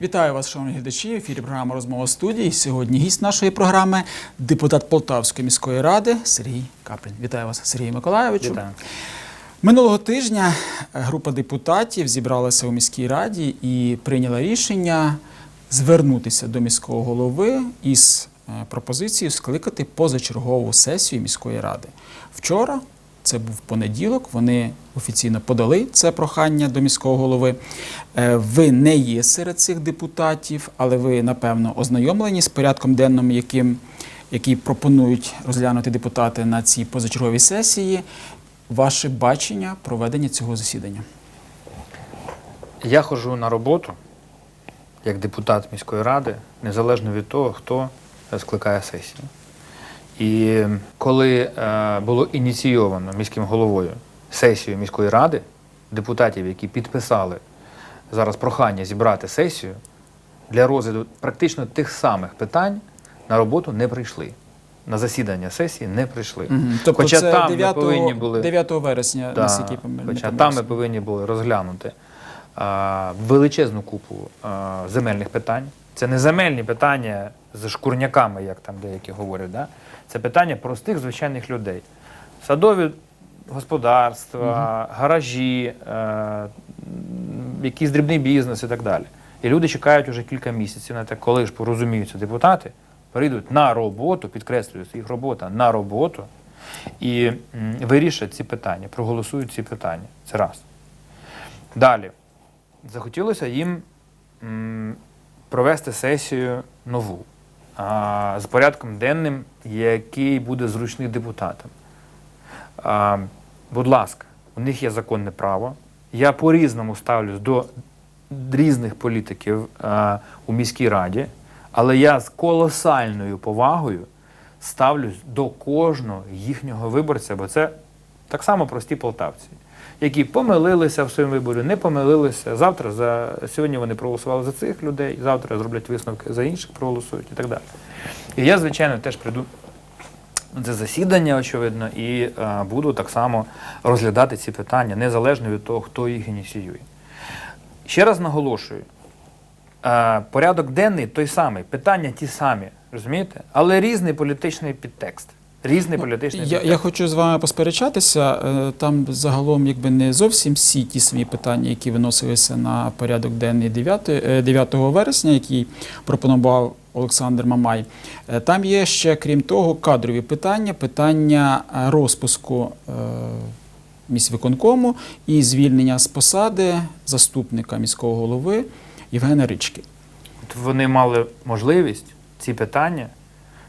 Вітаю вас, шановні глядачі. В ефірі програма Розмова студії. Сьогодні гість нашої програми депутат Полтавської міської ради Сергій Каплін. Вітаю вас, Сергій Миколайовичу. Вітаю. Минулого тижня е, група депутатів зібралася у міській раді і прийняла рішення звернутися до міського голови із е, пропозицією скликати позачергову сесію міської ради. Вчора, це був понеділок, вони офіційно подали це прохання до міського голови. Е, Ви не є серед цих депутатів, але ви, напевно, ознайомлені з порядком денним, яким, який пропонують розглянути депутати на цій позачерговій сесії. Ваше бачення проведення цього засідання. Я ходжу на роботу як депутат міської ради, незалежно від того, хто скликає сесію. І коли е, було ініційовано міським головою сесію міської ради, депутатів, які підписали зараз прохання зібрати сесію, для розгляду практично тих самих питань на роботу не прийшли. На засідання сесії не прийшли. Тобто Хоча це там 9, ми повинні були 9 вересня, Да, наскільки пам'ятаю. Хоча там ми повинні були розглянути а, величезну купу а, земельних питань. Це не земельні питання з шкурняками, як там деякі говорять. Да? Це питання простих звичайних людей. Садові господарства, гаражі, е, якийсь дрібний бізнес і так далі. І люди чекають уже кілька місяців на те, коли ж порозуміються депутати, прийдуть на роботу, підкреслюю, їх робота на роботу, і вирішать ці питання, проголосують ці питання. Це раз. Далі. Захотілося їм провести сесію нову з порядком денним, який буде зручний депутатам. Будь ласка, у них є законне право. Я по-різному ставлюсь до різних політиків у міській раді, але я з колосальною повагою ставлюсь до кожного їхнього виборця, бо це так само прості полтавці, які помилилися в своєму виборі, не помилилися. Завтра за сьогодні вони проголосували за цих людей, завтра зроблять висновки за інших, проголосують і так далі. І я, звичайно, теж прийду це засідання, очевидно, і е, буду так само розглядати ці питання, незалежно від того, хто їх ініціює. Ще раз наголошую, порядок денний той самий, питання ті самі, розумієте? Але різний політичний підтекст. Різний політичний Я, підтекст. я хочу з вами посперечатися. Е, Там загалом якби не зовсім всі ті самі питання, які виносилися на порядок денний 9, е, 9 вересня, який пропонував Олександр Мамай. Е, Там є ще, крім того, кадрові питання, питання е, розпуску е, міськвиконкому і звільнення з посади заступника міського голови Євгена Рички. От вони мали можливість ці питання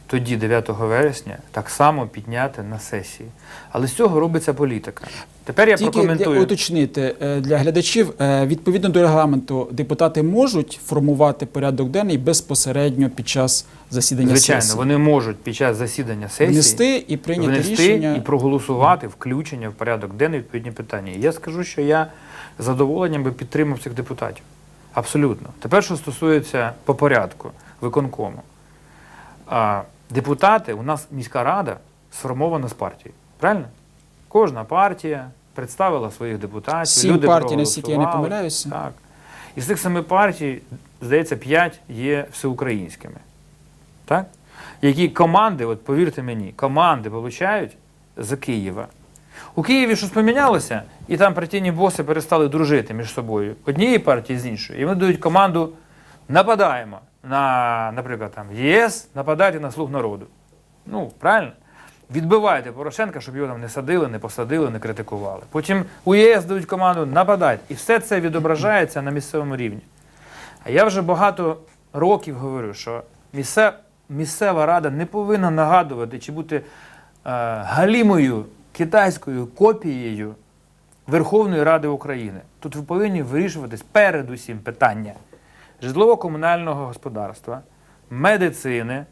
тоді, 9 вересня, так само підняти на сесії. Але з цього робиться політика. Тепер я Тільки прокоментую. уточнити е, для глядачів, е, відповідно до регламенту, депутати можуть формувати порядок денний безпосередньо під час засідання Звичайно, сесії. вони можуть під час засідання сесії внести і прийняти внести рішення. і проголосувати включення в порядок денний відповідні питання. І я скажу, що я задоволенням би підтримав цих депутатів. Абсолютно. Тепер, що стосується по порядку виконкому. Депутати, у нас міська рада сформована з партії. Правильно? Кожна партія представила своїх депутатів. Сім люди партій, наскільки я не помиляюся. Так. І з цих семи партій, здається, п'ять є всеукраїнськими. Так? Які команди, от повірте мені, команди получають з Києва. У Києві щось помінялося, і там партійні боси перестали дружити між собою однієї партії з іншою. І вони дають команду нападаємо на, наприклад, там, ЄС, нападайте на слуг народу. Ну, правильно? Відбивайте Порошенка, щоб його там не садили, не посадили, не критикували. Потім у ЄС дають команду нападати. І все це відображається на місцевому рівні. А я вже багато років говорю, що місце- місцева рада не повинна нагадувати чи бути е, галімою китайською копією Верховної Ради України. Тут ви повинні вирішуватись передусім питання житлово-комунального господарства, медицини,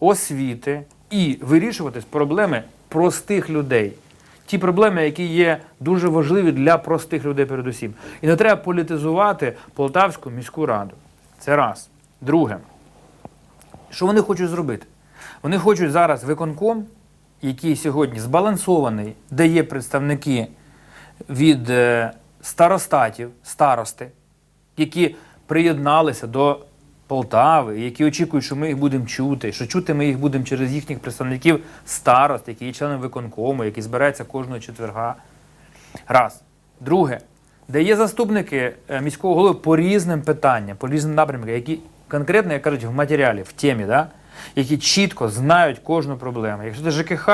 освіти і вирішуватись проблеми простих людей. ті проблеми, які є дуже важливі для простих людей передусім. І не треба політизувати Полтавську міську раду. Це раз. Друге, що вони хочуть зробити? Вони хочуть зараз виконком, який сьогодні збалансований, де є представники від е, старостатів, старости, які приєдналися до Полтави, які очікують, що ми їх будемо чути, що чути ми їх будемо через їхніх представників старост, які є членами виконкому, які збираються кожного четверга. Раз. Друге, де є заступники е, міського голови по різним питанням, по різним напрямкам, які конкретно, як кажуть, в матеріалі, в темі, да? Які чітко знають кожну проблему. Якщо це ЖКХ,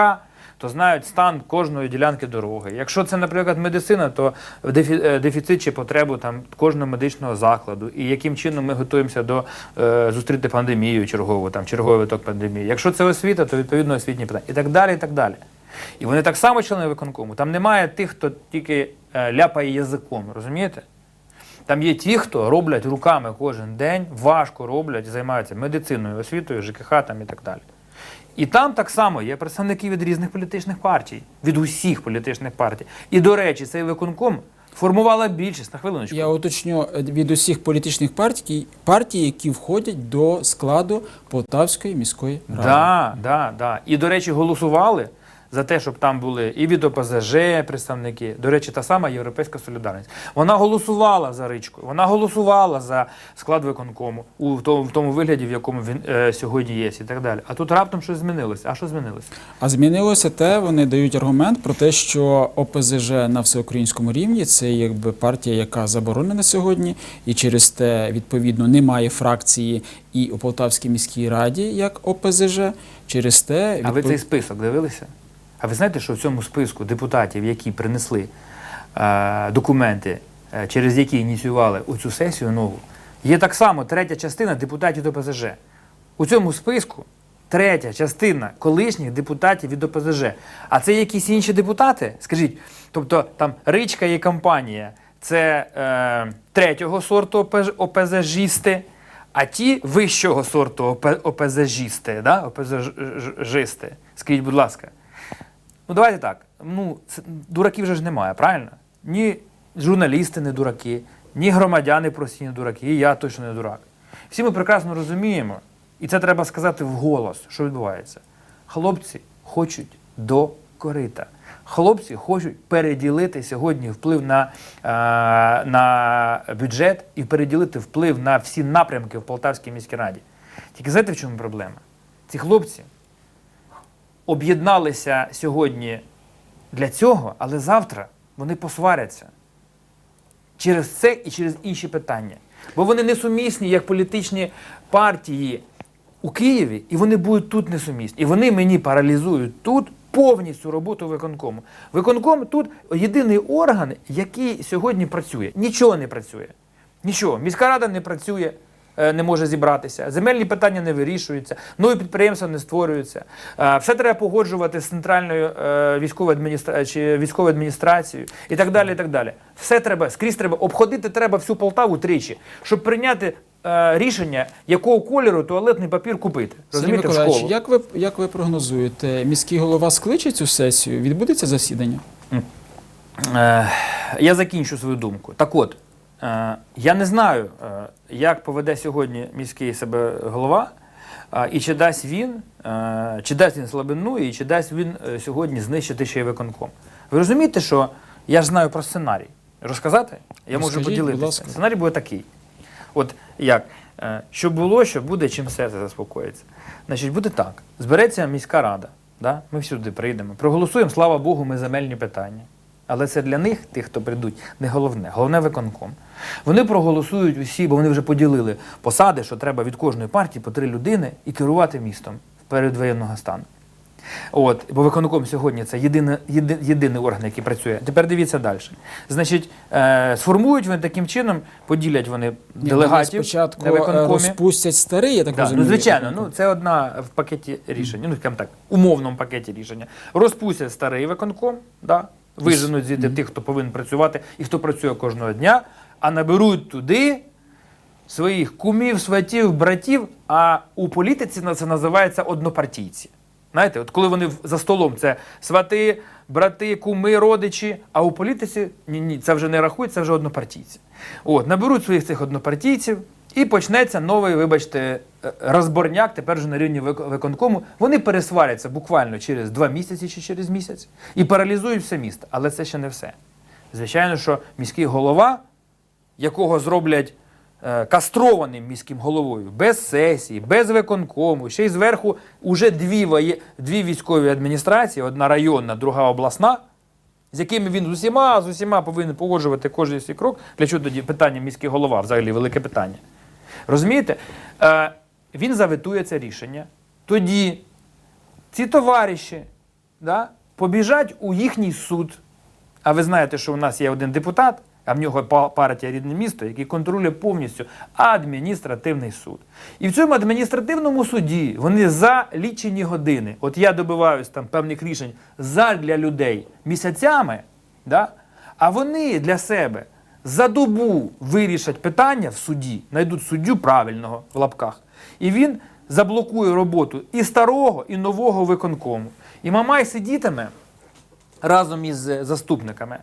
то знають стан кожної ділянки дороги. Якщо це, наприклад, медицина, то е, дефіцит чи потребу там кожного медичного закладу, і яким чином ми готуємося до е, зустріти пандемію чергову, там черговий виток пандемії. Якщо це освіта, то відповідно освітні питання і так далі. І так далі. І вони так само члени виконкому. Там немає тих, хто тільки е, ляпає язиком, розумієте? Там є ті, хто роблять руками кожен день, важко роблять, займаються медициною, освітою, ЖКХ там і так далі. І там так само є представники від різних політичних партій, від усіх політичних партій. І, до речі, цей виконком формувала більшість на хвилиночку. Я уточню е, від усіх політичних партій, партій, які входять до складу Полтавської міської ради. Да, да, да. І, до речі, голосували за те, щоб там були і від ОПЗЖ представники. До речі, та сама Європейська солідарність. Вона голосувала за ричку, вона голосувала за склад виконкому у тому, в тому вигляді, в якому він е, сьогодні є, і так далі. А тут раптом щось змінилося. А що змінилося? А змінилося те, вони дають аргумент про те, що ОПЗЖ на всеукраїнському рівні це якби партія, яка заборонена сьогодні, і через те відповідно немає фракції і у Полтавській міській раді як ОПЗЖ. Через те А ви відпов- цей список дивилися? А ви знаєте, що в цьому списку депутатів, які принесли е, документи, е, через які ініціювали оцю сесію нову, є так само третя частина депутатів до ОПЗЖ. У цьому списку третя частина колишніх депутатів від ОПЗЖ. А це якісь інші депутати? Скажіть, тобто там Ричка і компанія це е, третього сорту ОПЗЖісти, а ті вищого сорту ОПЗЖісти, да? ОПЗЖисти. Скажіть, будь ласка. Ну, давайте так. Ну, це, дураків вже ж немає, правильно? Ні журналісти не дураки, ні громадяни прості не дураки, і я точно не дурак. Всі ми прекрасно розуміємо, і це треба сказати вголос, що відбувається. Хлопці хочуть до корита. Хлопці хочуть переділити сьогодні вплив на, е, на бюджет і переділити вплив на всі напрямки в Полтавській міській раді. Тільки знаєте, в чому проблема? Ці хлопці об'єдналися сьогодні для цього, але завтра вони посваряться через це і через інші питання. Бо вони несумісні як політичні партії у Києві, і вони будуть тут несумісні. І вони мені паралізують тут повністю роботу виконкому. Виконком тут єдиний орган, який сьогодні працює. Нічого не працює. Нічого. Міська рада не працює, не може зібратися. Земельні питання не вирішуються, нові підприємства не створюються. Е, Все треба погоджувати з центральною е, військовою адміністра... чи військовою адміністрацією і так далі. І так далі. Все треба, скрізь треба обходити треба всю Полтаву тричі, щоб прийняти е, рішення, якого кольору туалетний папір купити. Розумієте, в школу. як ви як ви прогнозуєте, міський голова скличе цю сесію? Відбудеться засідання? Е, я закінчу свою думку. Так от, е, я не знаю, е, як поведе сьогодні міський себе голова, е, і чи дасть він, е, чи дасть він слабину, і чи дасть він е, сьогодні знищити ще й виконком. Ви розумієте, що я ж знаю про сценарій. Розказати? Я можу Розкажіть, будь поділитися. Сценарій буде такий. От як? Е, Що було, що буде, чим серце заспокоїться. Значить, буде так. Збереться міська рада. Да? Ми всюди прийдемо. Проголосуємо, слава Богу, ми земельні питання. Але це для них, тих, хто прийдуть, не головне. Головне виконком. Вони проголосують усі, бо вони вже поділили посади, що треба від кожної партії по три людини і керувати містом в період воєнного стану. От, бо виконком сьогодні це єдине, єди, єдиний орган, який працює. Тепер дивіться далі. Значить, е, сформують вони таким чином, поділять вони Ні, делегатів спочатку на е, виконкомі. розпустять старий, я так Да, розумію. ну, звичайно, ну це одна в пакеті рішень, ну скажімо так, умовному пакеті рішення. Розпустять старий виконком, да, виженуть звідти тих, хто повинен працювати і хто працює кожного дня, а наберуть туди своїх кумів, сватів, братів. А у політиці це називається однопартійці. Знаєте, от коли вони за столом це свати, брати, куми, родичі. А у політиці ні, ні, це вже не рахують, це вже однопартійці. От, наберуть своїх цих однопартійців, і почнеться новий, вибачте, е, розборняк тепер вже на рівні виконкому. Вони пересваряться буквально через два місяці чи через місяць і паралізують все місто. Але це ще не все. Звичайно, що міський голова, якого зроблять е, кастрованим міським головою, без сесії, без виконкому, ще й зверху уже дві, воє... дві військові адміністрації, одна районна, друга обласна, з якими він з усіма, з усіма повинен погоджувати кожен свій крок. Для чого тоді питання міський голова, взагалі велике питання. Розумієте? Е, він заветує це рішення. Тоді ці товариші да, побіжать у їхній суд. А ви знаєте, що у нас є один депутат, а в нього па- партія рідне місто, який контролює повністю адміністративний суд. І в цьому адміністративному суді вони за лічені години, от я добиваюсь там певних рішень задля людей місяцями, да? а вони для себе за добу вирішать питання в суді, знайдуть суддю правильного в лапках. І він заблокує роботу і старого, і нового виконкому. І Мамай сидітиме разом із е, заступниками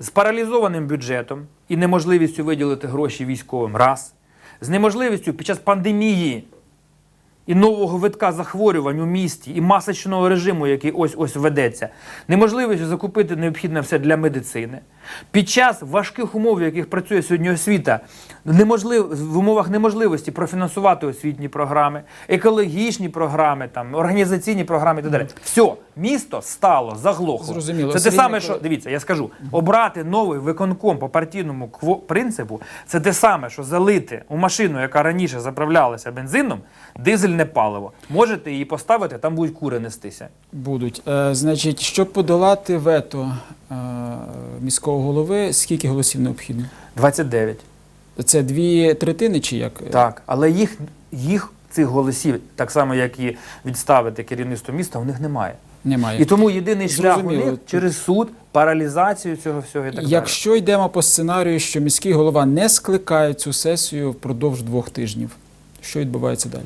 з паралізованим бюджетом і неможливістю виділити гроші військовим раз, з неможливістю під час пандемії і нового витка захворювань у місті, і масочного режиму, який ось ось ведеться, неможливістю закупити необхідне все для медицини. Під час важких умов, в яких працює сьогодні освіта, неможлив, в умовах неможливості профінансувати освітні програми, екологічні програми, там, організаційні програми і так далі. Все, місто стало, заглохло. Зрозуміло. Це те саме, що дивіться, я скажу, обрати новий виконком по партійному принципу це те саме, що залити у машину, яка раніше заправлялася бензином, дизельне паливо. Можете її поставити, там будуть кури нестися. Будуть. Е, значить, щоб подолати вето міського голови, скільки голосів необхідно? 29. Це дві третини чи як? Так, але їх, їх цих голосів, так само як і відставити керівництво міста, у них немає. Немає. І тому єдиний шлях у них через суд, паралізацію цього всього і так далі. Якщо йдемо по сценарію, що міський голова не скликає цю сесію впродовж двох тижнів, що відбувається далі?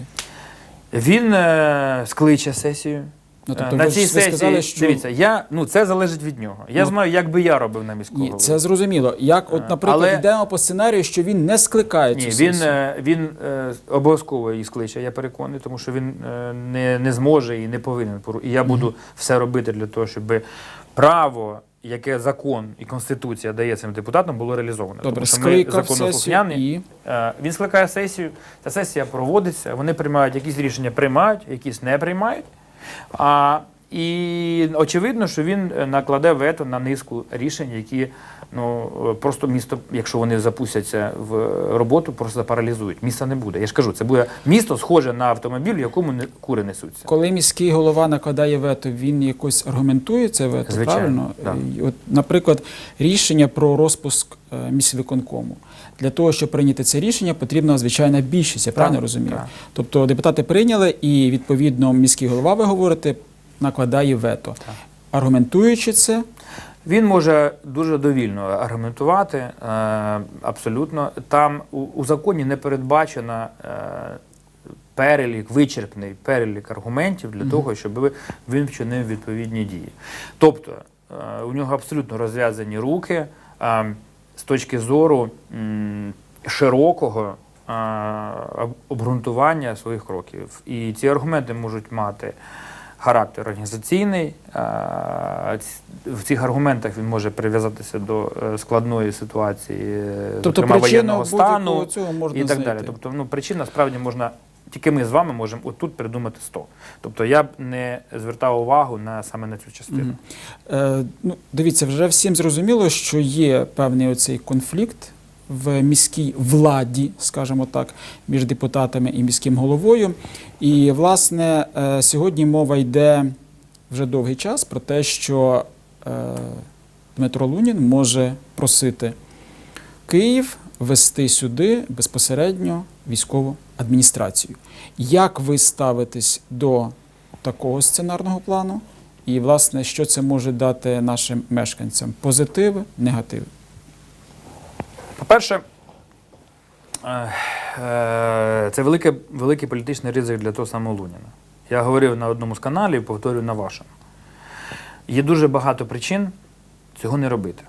Він е, скличе сесію. Ну, Е, тобто на ви цій ви сесії, сказали, що- дивіться, я, ну, це залежить від нього. Я Ну, знаю, як би я робив на міського Ні, голову. це зрозуміло. Як, от, Е, наприклад, але- йдемо по сценарію, що він не скликає цю Ні, сесію. він, е, він е, обов'язково її скличе, я переконаний, тому що він е, не, не зможе і не повинен. І я буду все робити для того, щоб право, яке закон і конституція дає цим депутатам, було реалізовано. Добре, тому що ми законослухняні. і Е, Він скликає сесію, ця сесія проводиться, вони приймають якісь рішення, приймають, якісь не приймають. А, і очевидно, що він е, накладе вето на низку рішень, які ну, е, просто місто, якщо вони запустяться в роботу, просто запаралізують. Міста не буде. Я ж кажу, це буде місто схоже на автомобіль, в якому не- кури несуться. коли міський голова накладає вето, він якось аргументує це вето, Звичайно, правильно? да. От, наприклад, рішення про розпуск е, міськвиконкому. Для того, щоб прийняти це рішення, потрібна звичайна більшість, я правильно розумію? так. Тобто депутати прийняли, і відповідно міський голова, ви говорите, накладає вето. Аргументуючи це, Він може дуже довільно аргументувати. е, абсолютно. Там у, законі не передбачено е, перелік, вичерпний перелік аргументів для того, щоб він вчинив відповідні дії. Тобто е, у нього абсолютно розв'язані руки е, з точки зору широкого обґрунтування своїх кроків. І ці аргументи можуть мати характер організаційний. В цих аргументах він може прив'язатися до е, складної ситуації, тобто зокрема воєнного стану цього можна і так знайти. далі. Тобто, ну, причин насправді можна. Тільки ми з вами можемо отут придумати 100. Тобто я б не звертав увагу на саме на цю частину. Е, ну, дивіться, вже всім зрозуміло, що є певний оцей конфлікт в міській владі, скажімо так, між депутатами і міським головою. І, власне, е, сьогодні мова йде вже довгий час про те, що е, Дмитро Лунін може просити Київ вести сюди безпосередньо військову адміністрацію. Як ви ставитесь до такого сценарного плану? І, власне, що це може дати нашим мешканцям? Позитиви, негативи? По-перше, е, е, це велике, великий політичний ризик для того самого Луніна. Я говорив на одному з каналів, повторюю на вашому. Є дуже багато причин цього не робити.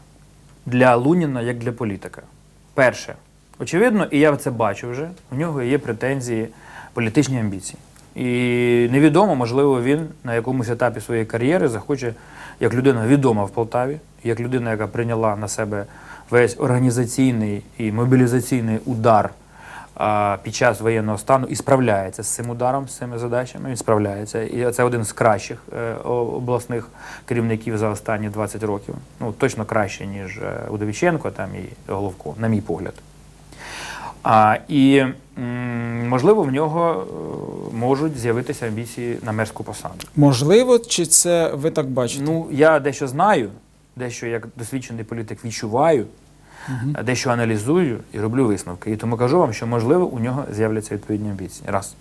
Для Луніна, як для політика. Перше, очевидно, і я це бачу вже, у нього є претензії, політичні амбіції. І невідомо, можливо, він на якомусь етапі своєї кар'єри захоче, як людина відома в Полтаві, як людина, яка прийняла на себе весь організаційний і мобілізаційний удар під час воєнного стану і справляється з цим ударом, з цими задачами. Він справляється. І це один з кращих е, обласних керівників за останні 20 років. Ну, точно краще, ніж е, Удовіченко там і Головко, на мій погляд. А, і можливо в нього е, можуть з'явитися амбіції на мерську посаду. Можливо, чи це ви так бачите? Ну, я дещо знаю, дещо як досвідчений політик відчуваю, а дещо аналізую і роблю висновки. І тому кажу вам, що можливо у нього з'являться відповідні амбіції. Раз.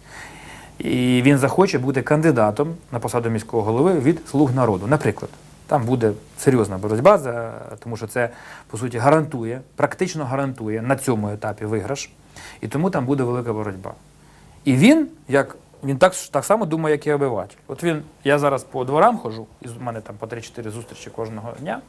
І він захоче бути кандидатом на посаду міського голови від слуг народу. Наприклад, там буде серйозна боротьба, за, тому що це по суті гарантує, практично гарантує на цьому етапі виграш. І тому там буде велика боротьба. І він, як він так, так само думає, як і обиватель. От він, я зараз по дворам ходжу, і в мене там по 3-4 зустрічі кожного дня.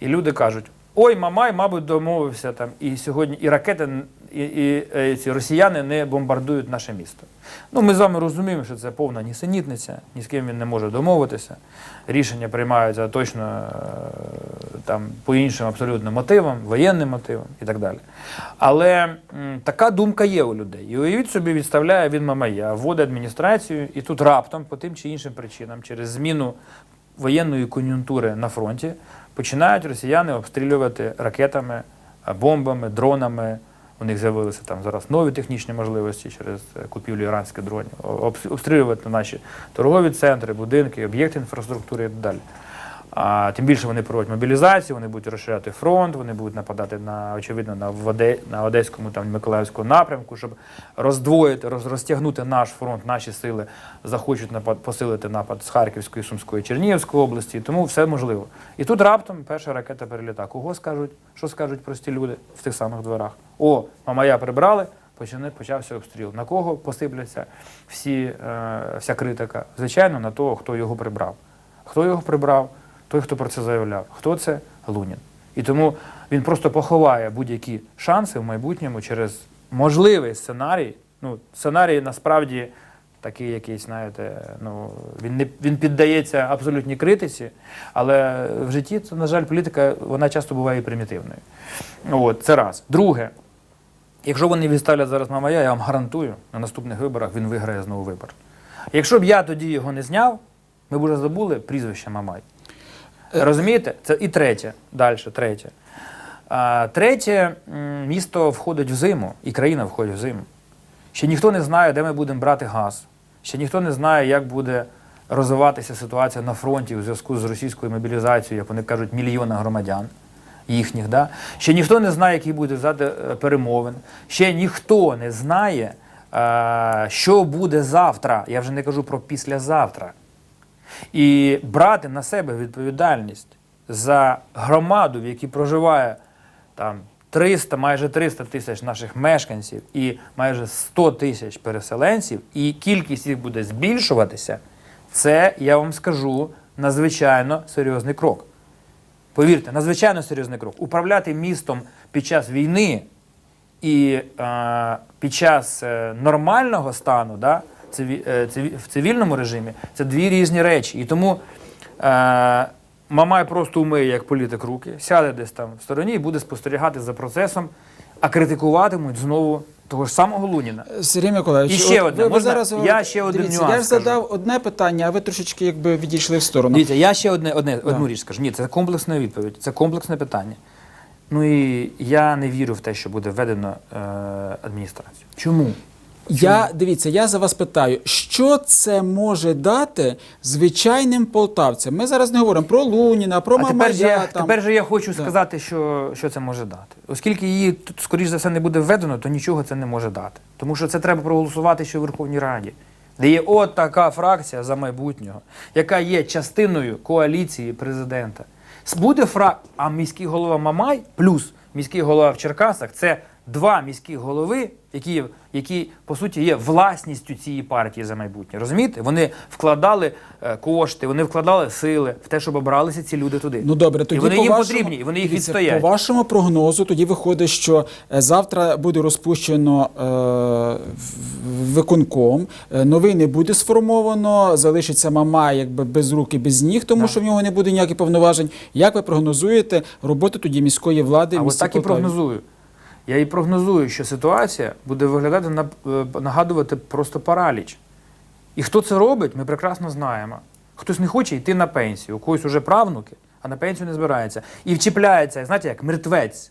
І люди кажуть: ой, Мамай, мабуть, домовився там, і сьогодні і ракети, н- і, і, е, ці росіяни не бомбардують наше місто. Ну, ми з вами розуміємо, що це повна нісенітниця, ні з ким він не може домовитися. Рішення приймаються точно е, там по іншим абсолютно мотивам, воєнним мотивам і так далі. Але м, така думка є у людей. І уявіть собі, відставляє він Мамая, вводить адміністрацію, і тут раптом, по тим чи іншим причинам, через зміну воєнної кон'юнктури на фронті, починають росіяни обстрілювати ракетами, бомбами, дронами. У них з'явилися там зараз нові технічні можливості через е, купівлю іранських дронів, обстрілювати наші торгові центри, будинки, об'єкти інфраструктури і так далі. А тим більше вони проводять мобілізацію, вони будуть розширяти фронт, вони будуть нападати на очевидно на в Оде, на Одеському там Миколаївському напрямку, щоб роздвоїти, роз, розтягнути наш фронт, наші сили захочуть напад посилити напад з Харківської, Сумської, Чернігівської області. Тому все можливо. І тут раптом перша ракета переліта. Кого скажуть? Що скажуть прості люди в тих самих дворах? О, мамая прибрали. Почне почався обстріл. На кого посипляться всі, е, вся критика? Звичайно, на того, хто його прибрав. Хто його прибрав? Той, хто про це заявляв. Хто це? Лунін. І тому він просто поховає будь-які шанси в майбутньому через можливий сценарій. Ну, сценарій насправді такий якийсь, знаєте, ну, він, не, він піддається абсолютній критиці, але в житті, це, на жаль, політика вона часто буває і примітивною. От, це раз. Друге, Якщо вони відставлять зараз Мамая, я вам гарантую, на наступних виборах він виграє знову вибор. Якщо б я тоді його не зняв, ми б вже забули прізвище Мамай. Розумієте? Це і третє, далі, третє. А, третє, місто входить в зиму, і країна входить в зиму. Ще ніхто не знає, де ми будемо брати газ. Ще ніхто не знає, як буде розвиватися ситуація на фронті у зв'язку з російською мобілізацією, як вони кажуть, мільйона громадян їхніх. Да? Ще ніхто не знає, який буде взяти е, перемовин. Ще ніхто не знає, е, що буде завтра. Я вже не кажу про післязавтра. І брати на себе відповідальність за громаду, в якій проживає там 300, майже 300 тисяч наших мешканців і майже 100 тисяч переселенців, і кількість їх буде збільшуватися, це, я вам скажу, надзвичайно серйозний крок. Повірте, надзвичайно серйозний крок. Управляти містом під час війни і е, під час е, нормального стану, да, в цивільному режимі, це дві різні речі. І тому е, Мамай просто умиє як політик руки, сяде десь там в стороні і буде спостерігати за процесом, а критикуватимуть знову того ж самого Луніна. Сергій Миколаївич, І ще одне. Можна? зараз Я ще один дивіться, нюанс Я ж скажу. задав одне питання, а ви трошечки якби відійшли в сторону. Дивіться, я ще одне, одне, одну річ скажу. Ні, це комплексна відповідь, це комплексне питання. Ну і я не вірю в те, що буде введено е, адміністрацію. Чому? Я дивіться, я за вас питаю, що це може дати звичайним полтавцям? Ми зараз не говоримо про Луніна, про а тепер, же я, там. тепер же я хочу сказати, що, що це може дати. Оскільки її тут, скоріш за все, не буде введено, то нічого це не може дати. Тому що це треба проголосувати ще в Верховній Раді, де є от така фракція за майбутнього, яка є частиною коаліції президента. Буде фра... А міський голова Мамай плюс міський голова в Черкасах це два міських голови, які, які по суті є власністю цієї партії за майбутнє. Розумієте? Вони вкладали е, кошти, вони вкладали сили в те, щоб обралися ці люди туди. Ну добре, тоді і вони по їм вашому, потрібні, і вони їх дивіться, відстоять. По вашому прогнозу, тоді виходить, що е, завтра буде розпущено е, виконком, е, новий не буде сформовано, залишиться мама якби без рук і без ніг, тому Да. що в нього не буде ніяких повноважень. Як ви прогнозуєте роботу тоді міської влади? А ось так і прогнозую. Я і прогнозую, що ситуація буде виглядати е, нагадувати просто параліч. І хто це робить, ми прекрасно знаємо. Хтось не хоче йти на пенсію, у когось уже правнуки, а на пенсію не збирається. І вчіпляється, знаєте, як мертвець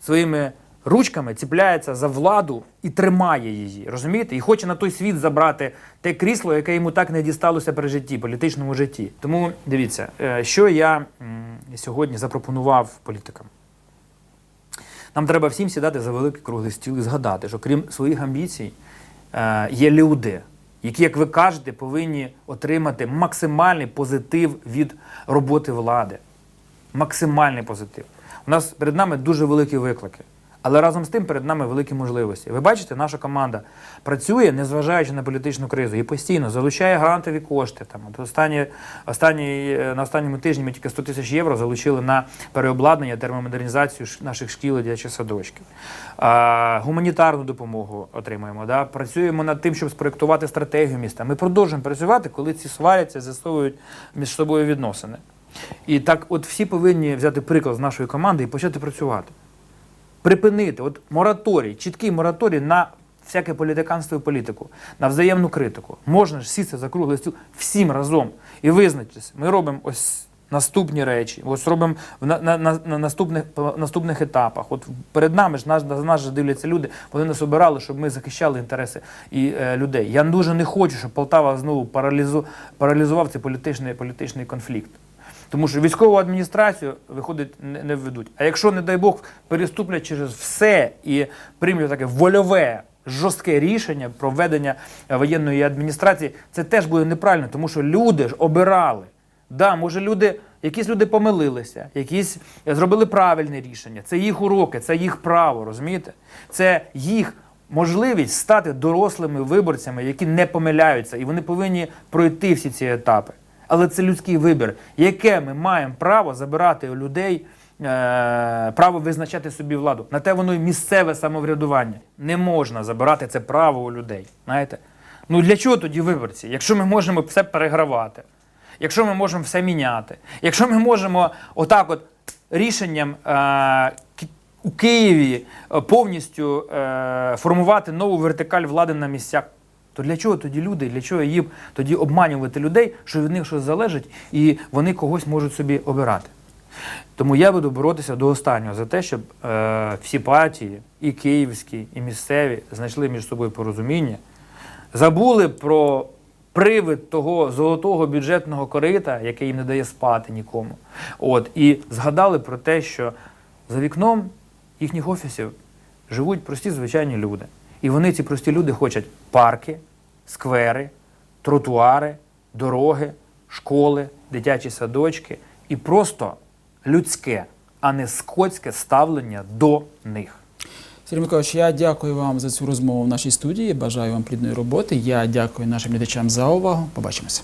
своїми ручками ціпляється за владу і тримає її. Розумієте? І хоче на той світ забрати те крісло, яке йому так не дісталося при житті, політичному житті. Тому дивіться, е, що я сьогодні запропонував політикам. Нам треба всім сідати за великий круглий стіл і згадати, що крім своїх амбіцій е, є люди, які, як ви кажете, повинні отримати максимальний позитив від роботи влади. Максимальний позитив. У нас перед нами дуже великі виклики. Але разом з тим перед нами великі можливості. Ви бачите, наша команда працює, незважаючи на політичну кризу, і постійно залучає грантові кошти. Там, останні, останні, е, на останньому тижні ми тільки 100 тисяч євро залучили на переобладнання, термомодернізацію наших шкіл і дитячих садочків. А, гуманітарну допомогу отримуємо. Да? Працюємо над тим, щоб спроектувати стратегію міста. Ми продовжуємо працювати, коли ці сваряться, з'ясовують між собою відносини. І так, от всі повинні взяти приклад з нашої команди і почати працювати припинити от мораторій, чіткий мораторій на всяке політиканство і політику, на взаємну критику. Можна ж сісти за круглий стіл всім разом і визначитися. Ми робимо ось наступні речі, ось робимо на, на, на, на наступних, наступних етапах. От перед нами ж нас, нас же дивляться люди, вони нас обирали, щоб ми захищали інтереси і е, людей. Я дуже не хочу, щоб Полтава знову паралізу, паралізував цей політичний, політичний конфлікт. Тому що військову адміністрацію, виходить, не, введуть. А якщо, не дай Бог, переступлять через все і приймуть таке вольове, жорстке рішення про введення воєнної адміністрації, це теж буде неправильно, тому що люди ж обирали. Да, може, люди, якісь люди помилилися, якісь зробили правильне рішення. Це їх уроки, це їх право, розумієте? Це їх можливість стати дорослими виборцями, які не помиляються, і вони повинні пройти всі ці етапи. Але це людський вибір, яке ми маємо право забирати у людей е, право визначати собі владу. На те воно і місцеве самоврядування. Не можна забирати це право у людей. Знаєте? Ну для чого тоді виборці? Якщо ми можемо все перегравати, якщо ми можемо все міняти, якщо ми можемо отак от рішенням е, у Києві е, повністю формувати нову вертикаль влади на місцях. То для чого тоді люди, для чого їм тоді обманювати людей, що від них щось залежить, і вони когось можуть собі обирати? Тому я буду боротися до останнього за те, щоб е, всі партії, і київські, і місцеві, знайшли між собою порозуміння, забули про привид того золотого бюджетного корита, яке їм не дає спати нікому. От, і згадали про те, що за вікном їхніх офісів живуть прості звичайні люди. І вони, ці прості люди, хочуть парки, сквери, тротуари, дороги, школи, дитячі садочки і просто людське, а не скотське ставлення до них. Сергій Миколаївич, я дякую вам за цю розмову в нашій студії. Бажаю вам плідної роботи. Я дякую нашим глядачам за увагу. Побачимося.